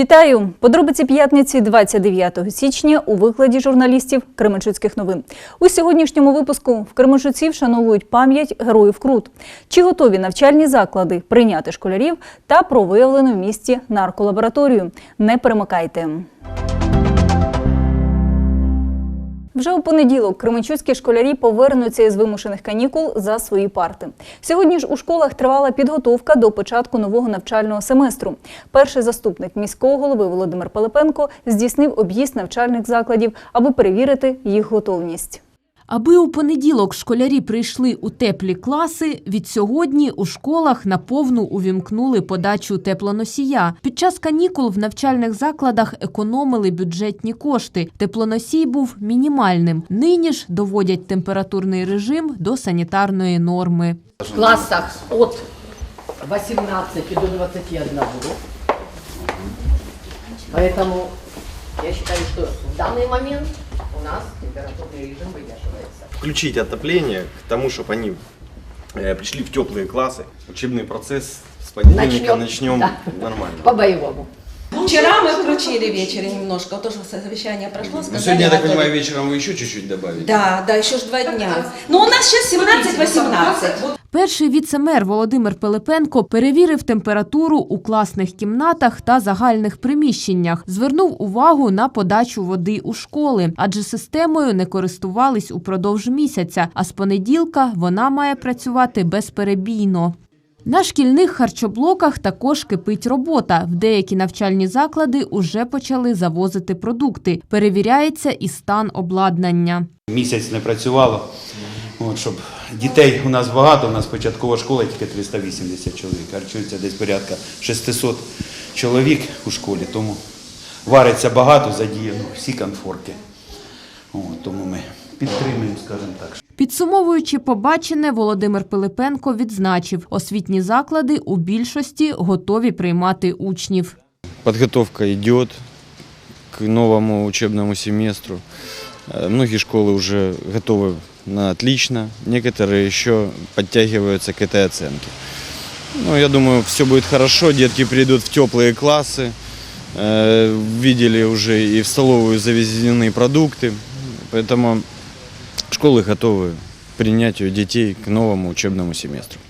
Вітаю! Подробиці п'ятниці 29 січня у викладі журналістів Кременчуцьких новин. У сьогоднішньому випуску в Кременчуці вшановують пам'ять героїв Крут. Чи готові навчальні заклади прийняти школярів та про виявлену в місті нарколабораторію? Не перемикайте. Вже у понеділок кременчуцькі школярі повернуться із вимушених канікул за свої парти. Сьогодні ж у школах тривала підготовка до початку нового навчального семестру. Перший заступник міського голови Володимир Пилипенко здійснив об'їзд навчальних закладів, аби перевірити їх готовність. Аби у понеділок школярі прийшли у теплі класи, від сьогодні у школах наповну увімкнули подачу теплоносія. Під час канікул в навчальних закладах економили бюджетні кошти. Теплоносій був мінімальним. Нині ж доводять температурний режим до санітарної норми. в классах от 18 до 21. Поэтому я считаю, что в данный момент у нас температурный режим выдерживается. включить отопление к тому, чтобы они э, пришли в теплые классы. Учебный процесс с понедельника Начнем, начнем, да. нормально. По-боевому. Вчера мы включили вечером немножко, тоже совещание прошло, Ну, сказали. сегодня, я так готовить. понимаю, вечером вы еще чуть-чуть добавите? Да, да, еще ж два дня. Ну, у нас сейчас 17-18. Перший віце-мер Володимир Пилипенко перевірив температуру у класних кімнатах та загальних приміщеннях, звернув увагу на подачу води у школи, адже системою не користувались упродовж місяця, а з понеділка вона має працювати безперебійно. На шкільних харчоблоках також кипить робота. В деякі навчальні заклади уже почали завозити продукти. Перевіряється і стан обладнання. Місяць не працювало. От, щоб дітей у нас багато, у нас початкова школа тільки 380 чоловік, харчується десь порядка 600 чоловік у школі, тому вариться багато, задіяно всі конфорки. От, тому ми підтримуємо, скажімо так. Підсумовуючи побачене, Володимир Пилипенко відзначив, освітні заклади у більшості готові приймати учнів. Подготовка идет к новому учебному семестру. Э, Многие школы уже готовы на отлично, некоторые еще подтягиваются к этой оценке. Ну, я думаю, все будет хорошо, детки придут в теплые классы. Э, Видели уже и в столовую завезены продукты, поэтому школы готовы к принятию детей к новому учебному семестру.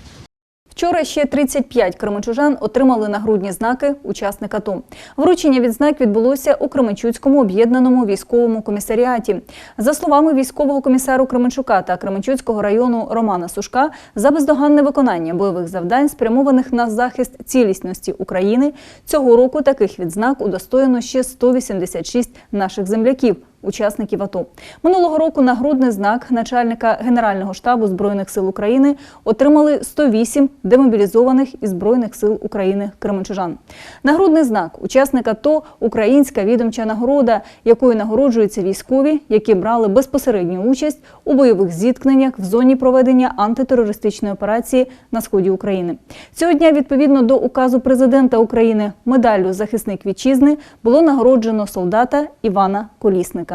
Вчора ще 35 кременчужан отримали нагрудні знаки учасника АТО. Вручення відзнак відбулося у Кременчуцькому об'єднаному військовому комісаріаті. За словами військового комісару Кременчука та Кременчуцького району Романа Сушка, за бездоганне виконання бойових завдань, спрямованих на захист цілісності України, цього року таких відзнак удостоєно ще 186 наших земляків. Учасників АТО минулого року нагрудний знак начальника Генерального штабу збройних сил України отримали 108 демобілізованих із збройних сил України кременчужан. Нагрудний знак учасника АТО – українська відомча нагорода, якою нагороджуються військові, які брали безпосередню участь у бойових зіткненнях в зоні проведення антитерористичної операції на сході України. Цього дня, відповідно до указу президента України, медаллю захисник вітчизни було нагороджено солдата Івана Колісника.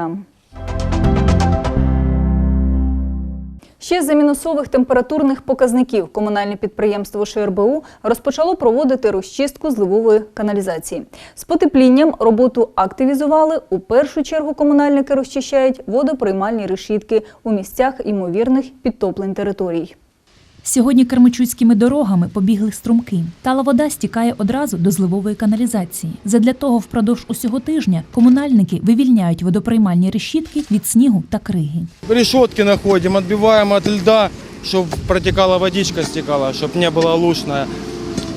Ще за мінусових температурних показників комунальне підприємство ШРБУ розпочало проводити розчистку зливової каналізації. З потеплінням роботу активізували. У першу чергу комунальники розчищають водоприймальні решітки у місцях ймовірних підтоплень територій. Сьогодні кермичуцькими дорогами побігли струмки. Тала вода стікає одразу до зливової каналізації. Задля того впродовж усього тижня комунальники вивільняють водоприймальні решітки від снігу та криги. решетки находим, отбиваем от льда, чтобы протекала водичка, стекала, чтобы не было лушно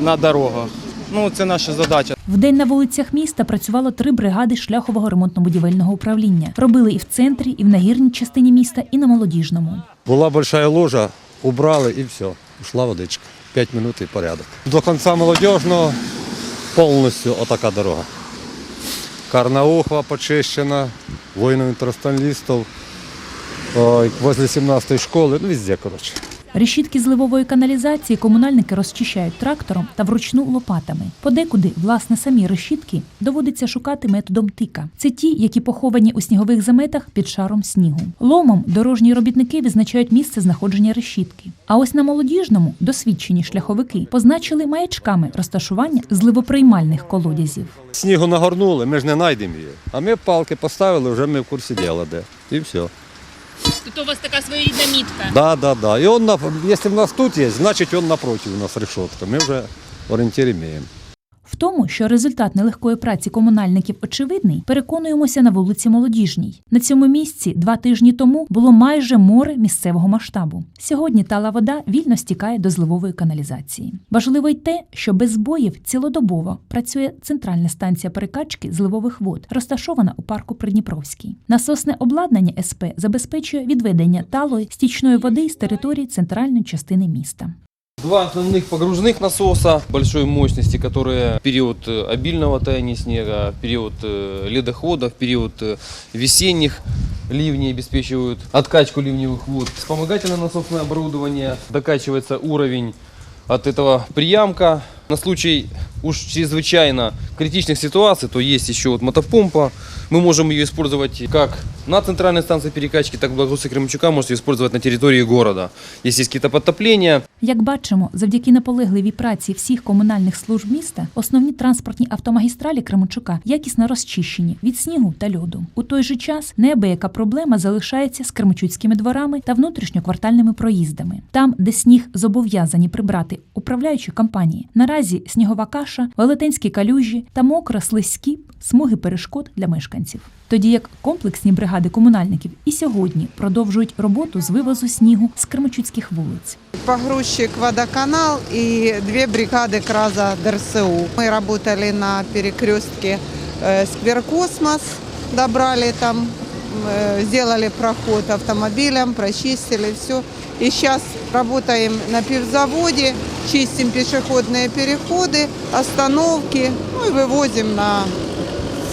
на дорогах. Ну, це наша задача. Вдень на вулицях міста працювало три бригади шляхового ремонтно-будівельного управління. Робили і в центрі, і в нагірній частині міста, і на молодіжному. Была большая ложа, убрали і все. Ушла водичка. Пять минут і порядок. До кінця молодіжного повністю отака дорога. Карнаухва почищена, воїнів інтерстанлістів, возле 17-ї школи, ну везде, коротше. Решітки зливової каналізації комунальники розчищають трактором та вручну лопатами. Подекуди, власне, самі решітки доводиться шукати методом тика. Це ті, які поховані у снігових заметах під шаром снігу. Ломом дорожні робітники визначають місце знаходження решітки. А ось на молодіжному досвідчені шляховики позначили маячками розташування зливоприймальних колодязів. Снігу нагорнули, ми ж не знайдемо її. А ми палки поставили, вже ми в курсі діла де. І все. Тут у вас така своєрідна мітка. Да, да, да. І он, на- якщо у нас тут є, значить він напротив у нас решетка. Ми вже орієнтир маємо. В тому, що результат нелегкої праці комунальників очевидний, переконуємося на вулиці Молодіжній. На цьому місці два тижні тому було майже море місцевого масштабу. Сьогодні тала вода вільно стікає до зливової каналізації. Важливо й те, що без збоїв цілодобово працює центральна станція перекачки зливових вод, розташована у парку Придніпровський. Насосне обладнання СП забезпечує відведення талої стічної води з території центральної частини міста. Два основных погружных насоса большой мощности, которые в период э, обильного таяния снега, в период э, ледохода, в период э, весенних ливней обеспечивают откачку ливневых вод. Вспомогательное насосное оборудование, докачивается уровень от этого приямка. На случай уж чрезвычайно критичных ситуаций, то есть еще вот мотопомпа. Мы можем ее использовать как на центральной станции перекачки, так и Благоустройства Кременчука может ее использовать на территории города. Если есть какие-то подтопления, Як бачимо, завдяки наполегливій праці всіх комунальних служб міста, основні транспортні автомагістралі Кременчука якісно розчищені від снігу та льоду. У той же час неабияка проблема залишається з кременчуцькими дворами та внутрішньоквартальними проїздами. Там, де сніг зобов'язані прибрати управляючі компанії, наразі снігова каша, велетенські калюжі та мокро слизькі смуги перешкод для мешканців. Тоді як комплексні бригади комунальників і сьогодні продовжують роботу з вивозу снігу з кременчуцьких вулиць. Погрузчик «Водоканал» и две бригады КРАЗа ДРСУ. Мы работали на перекрестке э, Сквер Космос, добрали там, э, сделали проход автомобилям, прочистили все. И сейчас работаем на пивзаводе, чистим пешеходные переходы, остановки, ну и вывозим на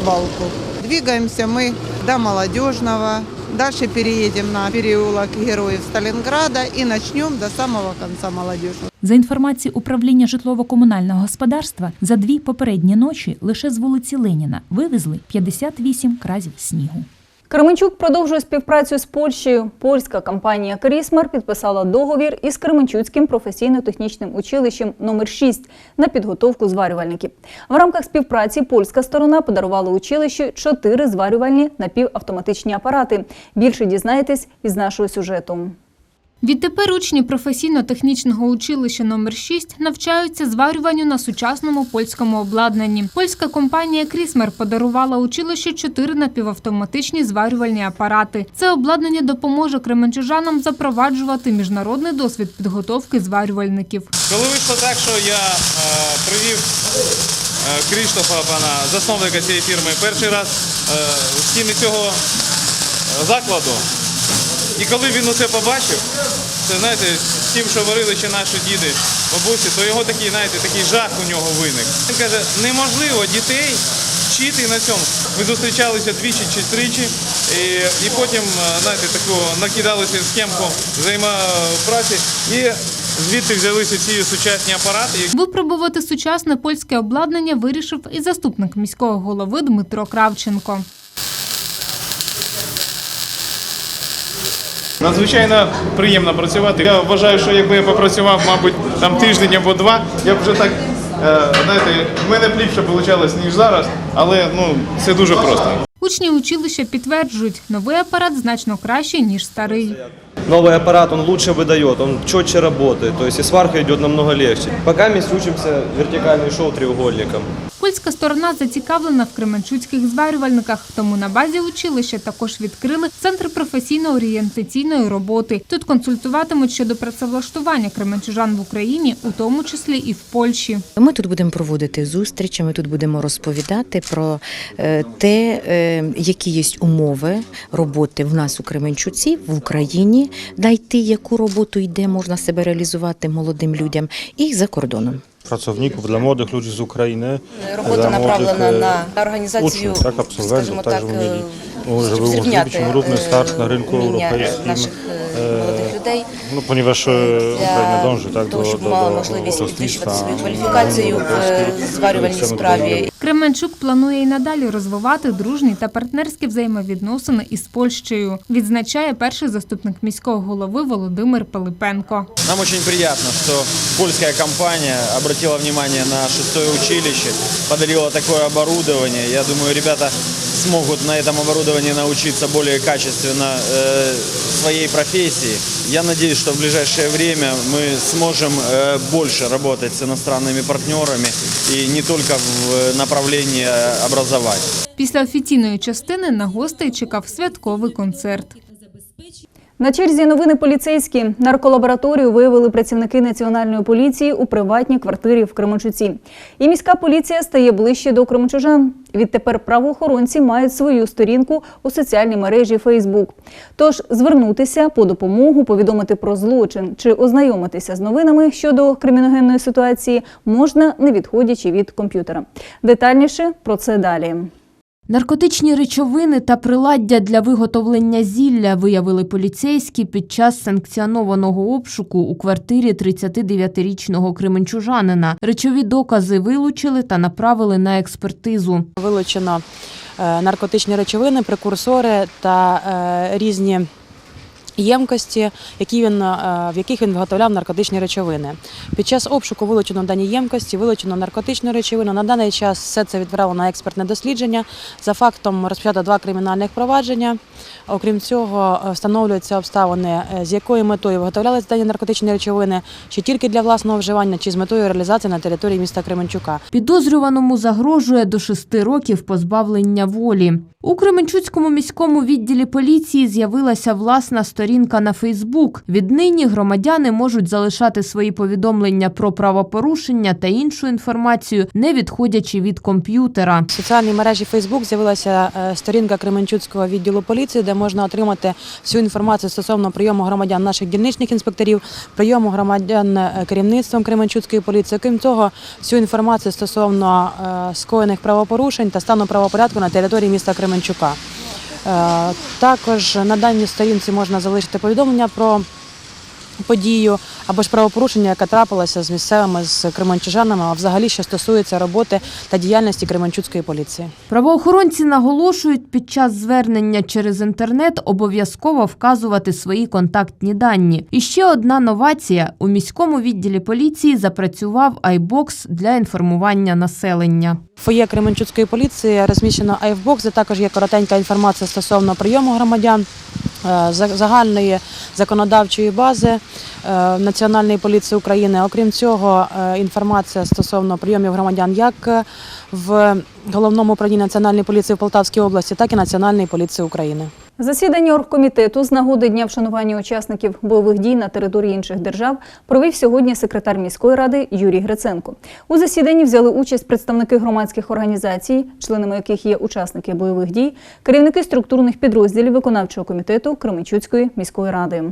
свалку. Двигаемся мы до Молодежного, дальше переедем на переулок Героев Сталинграда и начнем до самого конца Молодежного. За інформацією управління житлово-комунального господарства, за дві попередні ночі лише з вулиці Леніна вивезли 58 кразів снігу. Кременчук продовжує співпрацю з Польщею. Польська компанія Крісмар підписала договір із Кременчуцьким професійно-технічним училищем номер 6 на підготовку зварювальників. В рамках співпраці польська сторона подарувала училищу чотири зварювальні напівавтоматичні апарати. Більше дізнаєтесь із нашого сюжету. Відтепер учні професійно-технічного училища номер 6 навчаються зварюванню на сучасному польському обладнанні. Польська компанія Крісмер подарувала училищу чотири напівавтоматичні зварювальні апарати. Це обладнання допоможе кременчужанам запроваджувати міжнародний досвід підготовки зварювальників. Коли вийшло так, що я е, привів е, Кріштофа, пана засновника цієї фірми, перший раз е, у стіни цього закладу. І коли він усе побачив, це знаєте, з тим, що варили ще наші діди, бабусі, то його такий, знаєте, такий жах у нього виник. Він каже, неможливо дітей вчити на цьому. Ми зустрічалися двічі чи тричі, і, і потім, е, знаєте, таку накидалися схемку взаємопраці. І звідти взялися ці сучасні апарати. Випробувати сучасне польське обладнання вирішив і заступник міського голови Дмитро Кравченко. Надзвичайно приємно працювати. Я вважаю, що якби я попрацював, мабуть, там тиждень або два, я б вже так, е, знаєте, в мене б ліпше вийшло, ніж зараз, але ну, це дуже просто. Учні училища підтверджують, новий апарат значно кращий, ніж старий. Новый аппарат, он лучше выдает, он четче работает, то есть и сварка идет намного легче. Пока мы учимся вертикальный шов треугольником. Польська сторона зацікавлена в кременчуцьких зварювальниках, тому на базі училища також відкрили центр професійно-орієнтаційної роботи. Тут консультуватимуть щодо працевлаштування кременчужан в Україні, у тому числі і в Польщі. Ми тут будемо проводити зустрічі, ми тут будемо розповідати про е, те, е, які є умови роботи в нас у Кременчуці, в Україні, знайти яку роботу йде, можна себе реалізувати молодим людям і за кордоном. Pracowników, dla młodych ludzi z Ukrainy. Робота dla направлена młodych, на e, організацію, uczniów, tak, absolwentów, скажімо tak, так, żeby mieli, е, żeby щоб umożliwić зрівняти im równy е, start na rynku вміння europejskim. наших е, молодих людей Ну, Ukraina dąży tak, do, того, щоб do, мала можливість підвищувати свою кваліфікацію в е, зварювальній справі. Кременчук планує й надалі розвивати дружні та партнерські взаємовідносини із Польщею, відзначає перший заступник міського голови Володимир Пилипенко. Нам очень приятно, что польская компания обратила внимание на шестое училище, подарила такое оборудование. Я думаю, ребята смогут на этом оборудовании научиться более качественно э, своей профессии. Я надеюсь, что в ближайшее время мы сможем э, больше работать с иностранными партнерами и не только в направлении э, образования. Після офіційної частини на гостей чекав святковий концерт. На черзі новини поліцейські. Нарколабораторію виявили працівники національної поліції у приватній квартирі в Кременчуці. І міська поліція стає ближче до кременчужан. Відтепер правоохоронці мають свою сторінку у соціальній мережі Фейсбук. Тож звернутися по допомогу, повідомити про злочин чи ознайомитися з новинами щодо криміногенної ситуації можна, не відходячи від комп'ютера. Детальніше про це далі. Наркотичні речовини та приладдя для виготовлення зілля виявили поліцейські під час санкціонованого обшуку у квартирі 39-річного кременчужанина. Речові докази вилучили та направили на експертизу. Вилучено е, наркотичні речовини, прекурсори та е, різні ємкості, які він, е, в яких він виготовляв наркотичні речовини. Під час обшуку вилучено дані ємкості, вилучено наркотичну речовину. На даний час все це відправлено на експертне дослідження. За фактом розпочато два кримінальних провадження. Окрім цього, е, встановлюються обставини, е, з якою метою виготовлялися дані наркотичні речовини, чи тільки для власного вживання, чи з метою реалізації на території міста Кременчука. Підозрюваному загрожує до шести років позбавлення волі. У Кременчуцькому міському відділі поліції з'явилася власна сторінка на Фейсбук. Віднині громадяни можуть залишати свої повідомлення про правопорушення та іншу інформацію, не відходячи від комп'ютера. В соціальній мережі Facebook з'явилася е, сторінка Кременчуцького відділу поліції, де можна отримати всю інформацію стосовно прийому громадян наших дільничних інспекторів, прийому громадян е, керівництвом Кременчуцької поліції. Крім того, всю інформацію стосовно е, скоєних правопорушень та стану правопорядку на території міста Кременчука. Е, Також на даній сторінці можна залишити повідомлення про подію або ж правопорушення, яке трапилося з місцевими з кременчужанами, а взагалі що стосується роботи та діяльності Кременчуцької поліції. Правоохоронці наголошують, під час звернення через інтернет обов'язково вказувати свої контактні дані. І ще одна новація: у міському відділі поліції запрацював айбокс для інформування населення. Фоє Кременчуцької поліції розміщено айвбокс, де також є коротенька інформація стосовно прийому громадян. Е, за- Загальної законодавчої бази е, Національної поліції України. Окрім цього, е, інформація стосовно прийомів громадян як в головному управлінні Національної поліції в Полтавській області, так і Національної поліції України. Засідання оргкомітету з нагоди дня вшанування учасників бойових дій на території інших держав провів сьогодні секретар міської ради Юрій Гриценко. У засіданні взяли участь представники громадських організацій, членами яких є учасники бойових дій, керівники структурних підрозділів виконавчого комітету Кременчуцької міської ради.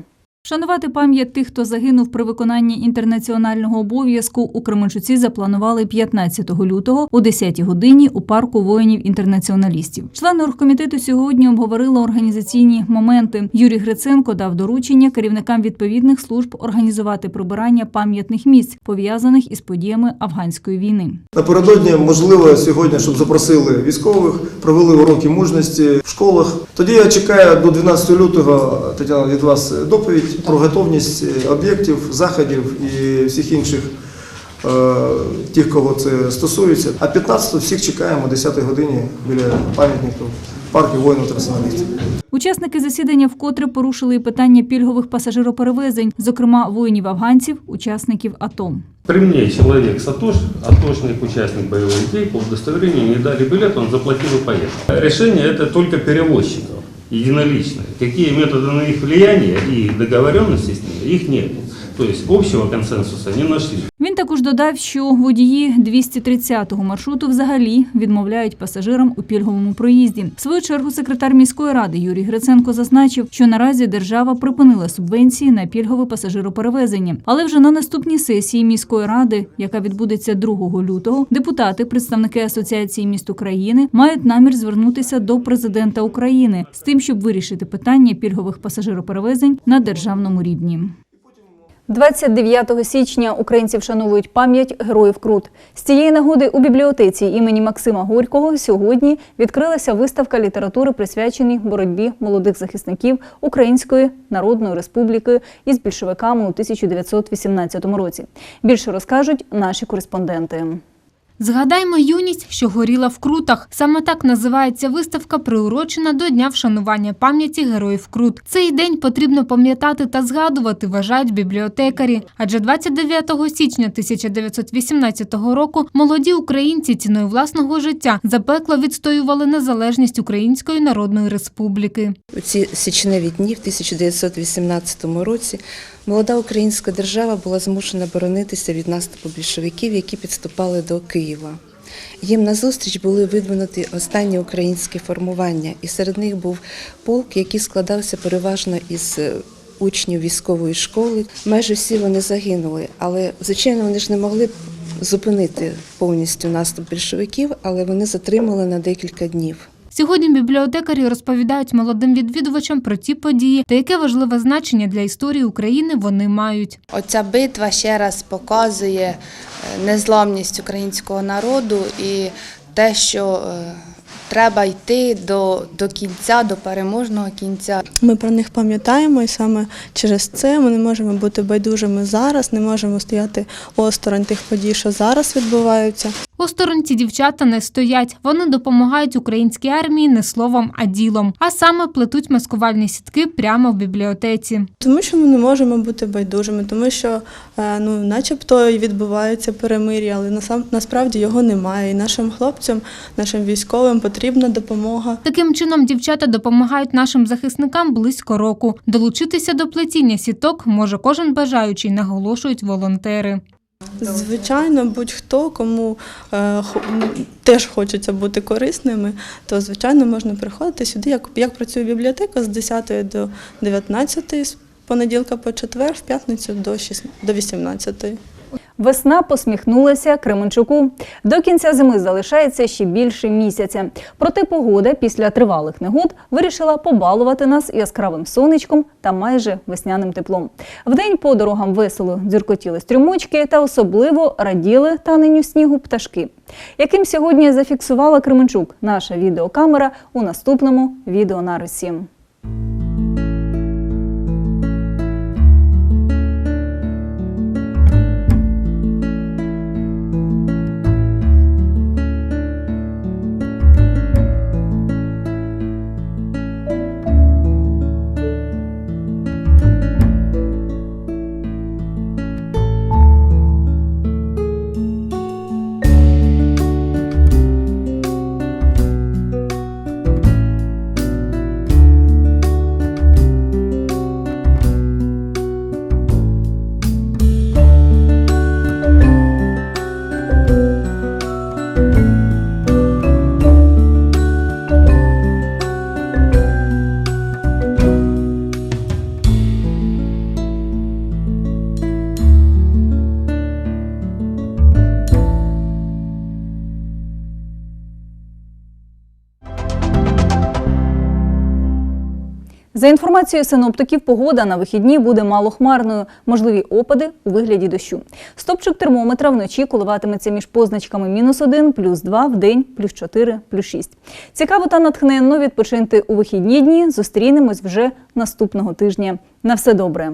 Вшанувати пам'ять тих, хто загинув при виконанні інтернаціонального обов'язку у Кременчуці запланували 15 лютого о 10 годині у парку воїнів-інтернаціоналістів. Члени оргкомітету сьогодні обговорили організаційні моменти. Юрій Гриценко дав доручення керівникам відповідних служб організувати прибирання пам'ятних місць, пов'язаних із подіями афганської війни. Напередодні можливо сьогодні, щоб запросили військових, провели уроки мужності в школах. Тоді я чекаю до 12 лютого Тетяна від вас доповідь про готовність об'єктів, заходів і всіх інших. е, Тих, кого це стосується. А 15 всіх чекаємо о 10 годині біля пам'ятників парку воїнів транснаціоналістів. Учасники засідання вкотре порушили і питання пільгових пасажироперевезень, зокрема воїнів-афганців, учасників АТО. При мне человек с АТОШ, атошник, участник боевых действий, по удостоверению не дали билет, он заплатил и поехал. Решение это только перевозчиков, единоличное. Какие методы на них влияния и договоренности с ними, их нет. То есть общего консенсуса не нашли. Він також додав, що водії 230-го маршруту взагалі відмовляють пасажирам у пільговому проїзді. В свою чергу секретар міської ради Юрій Гриценко зазначив, що наразі держава припинила субвенції на пільгове пасажироперевезення. Але вже на наступній сесії міської ради, яка відбудеться 2 лютого, депутати, представники Асоціації міст України, мають намір звернутися до президента України з тим, щоб вирішити питання пільгових пасажироперевезень на державному рівні. 29 січня українці вшановують пам'ять героїв Крут. З цієї нагоди у бібліотеці імені Максима Горького сьогодні відкрилася виставка літератури, присвяченій боротьбі молодих захисників Української Народної Республіки із більшовиками у 1918 році. Більше розкажуть наші кореспонденти. Згадаймо юність, що горіла в крутах. Саме так називається виставка, приурочена до Дня вшанування пам'яті героїв Крут. Цей день потрібно пам'ятати та згадувати, вважають бібліотекарі. Адже 29 січня 1918 року молоді українці ціною власного життя запекло відстоювали незалежність Української Народної Республіки. У ці січневі дні в 1918 році молода українська держава була змушена боронитися від наступу більшовиків, які підступали до Києва. Їм назустріч були видвинуті останні українські формування, і серед них був полк, який складався переважно із е, учнів військової школи. Майже всі вони загинули, але звичайно вони ж не могли зупинити повністю наступ більшовиків, але вони затримали на декілька днів. Сьогодні бібліотекарі розповідають молодим відвідувачам про ті події та яке важливе значення для історії України вони мають. Оця битва ще раз показує е, незламність українського народу і те, що е, треба йти до, до кінця, до переможного кінця. Ми про них пам'ятаємо, і саме через це ми не можемо бути байдужими зараз, не можемо стояти осторонь тих подій, що зараз відбуваються. Осторонь ці дівчата не стоять. Вони допомагають українській армії не словом, а ділом. А саме плетуть маскувальні сітки прямо в бібліотеці. Тому що ми не можемо бути байдужими, тому що е, ну, начебто і відбувається перемир'я, але насам насправді його немає. І нашим хлопцям, нашим військовим потрібна допомога. Таким чином дівчата допомагають нашим захисникам близько року. Долучитися до плетіння сіток може кожен бажаючий, наголошують волонтери. Звичайно, будь-хто, кому е, теж хочеться бути корисними, то звичайно можна приходити сюди. Як, як працює бібліотека з 10 до 19, з понеділка по четвер, в п'ятницю до 6, до 18. Весна посміхнулася Кременчуку. До кінця зими залишається ще більше місяця. Проте погода після тривалих негод вирішила побалувати нас яскравим сонечком та майже весняним теплом. Вдень по дорогам весело дзюркотіли струмочки та особливо раділи таненню снігу пташки. Яким сьогодні зафіксувала Кременчук наша відеокамера у наступному відеонарисі. За інформацією синоптиків, погода на вихідні буде малохмарною, можливі опади у вигляді дощу. Стопчик термометра вночі коливатиметься між позначками мінус 1, плюс 2, в день плюс 4, плюс 6. Цікаво та натхненно відпочинти у вихідні дні. Зустрінемось вже наступного тижня. На все добре.